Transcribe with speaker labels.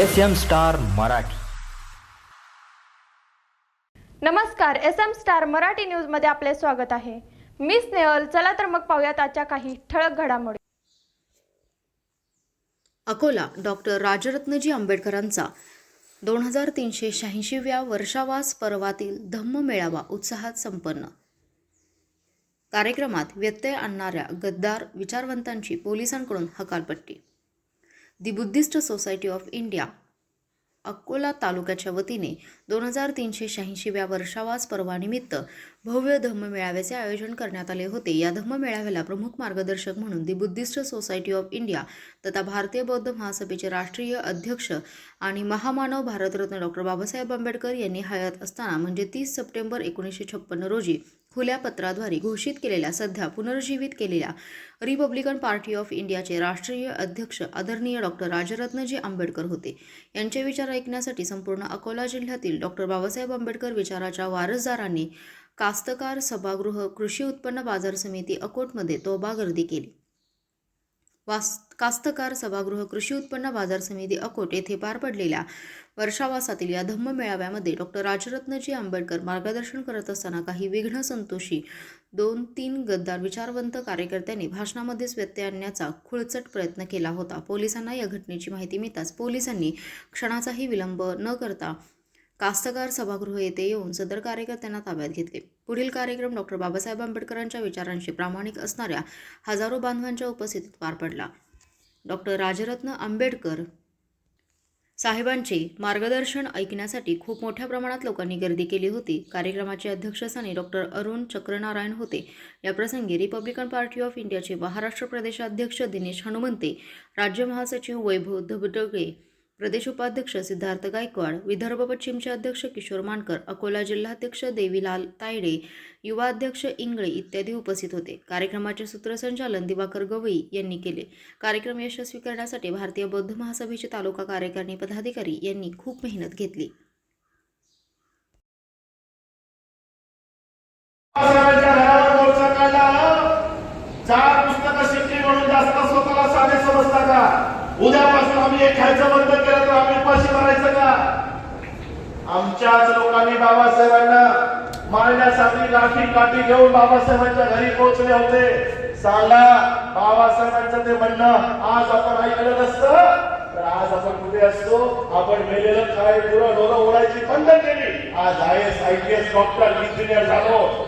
Speaker 1: S M star Marathi
Speaker 2: नमस्कार S M star Marathi न्यूजमध्ये आपले स्वागत आहे. मी स्नेहल चला तर मग पाहूयात आजच्या काही ठळक घडामोडी.
Speaker 3: अकोला डॉक्टर राजरत्नजी आंबेडकरांचा दोन हजार तीनशे शहाऐंशीव्या वर्षावास पर्वातील धम्म मेळावा उत्साहात संपन्न. कार्यक्रमात व्यत्यय आणणाऱ्या गद्दार विचारवंतांची पोलिसांकडून हकालपट्टी. The Buddhist society of India. Akola तालुक्याच्या वतीने दोन हजार तीनशे शहाऐंशीव्या वर्षावास पर्वानिमित्त भव्य धम्म मेळाव्याचे आयोजन करण्यात आले होते. या धम्म मेळाव्याला प्रमुख मार्गदर्शक म्हणून the Buddhist society of India तथा भारतीय बौद्ध महासभेचे राष्ट्रीय अध्यक्ष आणि महामानव भारतरत्न डॉक्टर बाबासाहेब आंबेडकर यांनी हयात असताना म्हणजे तीस सप्टेंबर एकोणीसशे छप्पन्न रोजी खुल्या पत्राद्वारे घोषित केलेल्या सध्या पुनर्जीवित केलेल्या रिपब्लिकन पार्टी ऑफ इंडियाचे राष्ट्रीय अध्यक्ष आदरणीय डॉक्टर राजरत्नजी आंबेडकर होते. यांचे विचार ऐकण्यासाठी संपूर्ण अकोला जिल्ह्यातील डॉक्टर बाबासाहेब आंबेडकर विचाराच्या वारसदारांनी कास्तकार सभागृह कृषी उत्पन्न बाजार समिती अकोटमध्ये तोबा गर्दी केली. वास कास्तकार सभागृह कृषी उत्पन्न बाजार समिती अकोट येथे पार पडलेल्या वर्षावासातील या धम्म मेळाव्यामध्ये डॉक्टर राजरत्नजी आंबेडकर मार्गदर्शन करत असताना काही विघ्न संतोषी दोन तीन गद्दार विचारवंत कार्यकर्त्यांनी भाषणामध्येच व्यत्यय आणण्याचा खुळचट प्रयत्न केला होता. पोलिसांना या घटनेची माहिती मिळताच पोलिसांनी क्षणाचाही विलंब न करता कास्तकार सभागृह येथे येऊन सदर कार्यकर्त्यांना ताब्यात घेतले. पुढील कार्यक्रम डॉक्टर बाबासाहेब आंबेडकरांच्या विचारांशी प्रामाणिक असणाऱ्या हजारो बांधवांच्या उपस्थितीत पार पडला. डॉक्टर राजरत्न आंबेडकर साहेबांचे मार्गदर्शन ऐकण्यासाठी खूप मोठ्या प्रमाणात लोकांनी गर्दी केली होती. कार्यक्रमाचे अध्यक्षस्थानी डॉक्टर अरुण चक्रनारायण होते. याप्रसंगी रिपब्लिकन पार्टी ऑफ इंडियाचे महाराष्ट्र प्रदेशाध्यक्ष दिनेश हनुमंते राज्य महासचिव वैभव धबडगे प्रदेश उपाध्यक्ष सिद्धार्थ गायकवाड विदर्भ पश्चिमचे अध्यक्ष किशोर मानकर अकोला जिल्हाध्यक्ष देवीलाल तायडे युवा अध्यक्ष इंगळे इत्यादी उपस्थित होते. कार्यक्रमाचे सूत्रसंचालन दिवाकर गवई यांनी केले. कार्यक्रम यशस्वी करण्यासाठी भारतीय बौद्ध महासभेचे तालुका कार्यकारिणी पदाधिकारी यांनी खूप मेहनत घेतली.
Speaker 4: चार पुस्तकं शिकली म्हणून जास्त स्वतःला साधे समजता का? उद्यापासून आम्ही एक खायचं बंद केलं तर आम्ही उपाशी मारायचं का? आमच्याच लोकांनी बाबासाहेबांना मारण्यासाठी लाठी काठी घेऊन बाबासाहेबांच्या घरी पोहोचले होते. सांगा बाबासाहेबांचं ते म्हणणं आज आपण ऐकलं नसतं तर आज आपण कुठे असतो? आपण मेलेलं काय पुरं डोलं ओढायची बंद केली. आज I S I P S doctor engineer झालो.